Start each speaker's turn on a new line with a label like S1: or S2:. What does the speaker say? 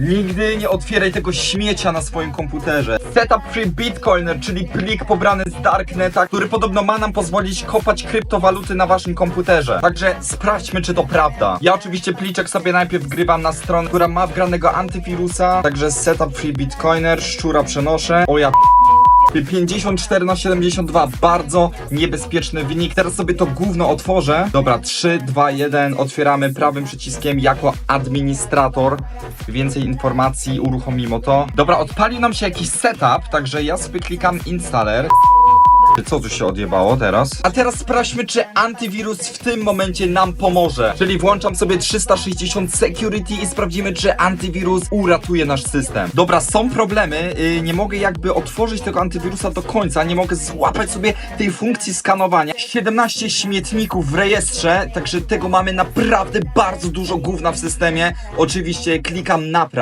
S1: Nigdy nie otwieraj tego śmiecia na swoim komputerze. Setup Free Bitcoiner, czyli plik pobrany z Darkneta, który podobno ma nam pozwolić kopać kryptowaluty na waszym komputerze. Także sprawdźmy, czy to prawda. Ja oczywiście pliczek sobie najpierw wgrywam na stronę, która ma wgranego antywirusa. Także Setup Free Bitcoiner, szczura przenoszę. O ja 54 na 72, bardzo niebezpieczny wynik. Teraz sobie to gówno otworzę. Dobra, 3, 2, 1, otwieramy prawym przyciskiem jako administrator. Więcej informacji, uruchomimy to. Dobra, odpalił nam się jakiś setup, także ja sobie klikam installer. Co tu się odjebało teraz? A teraz sprawdźmy, czy antywirus w tym momencie nam pomoże. Czyli włączam sobie 360 security i sprawdzimy, czy antywirus uratuje nasz system. Dobra, są problemy. Yy, nie mogę jakby otworzyć tego antywirusa do końca. Nie mogę złapać sobie tej funkcji skanowania. 17 śmietników w rejestrze, także tego mamy naprawdę bardzo dużo gówna w systemie. Oczywiście klikam napraw.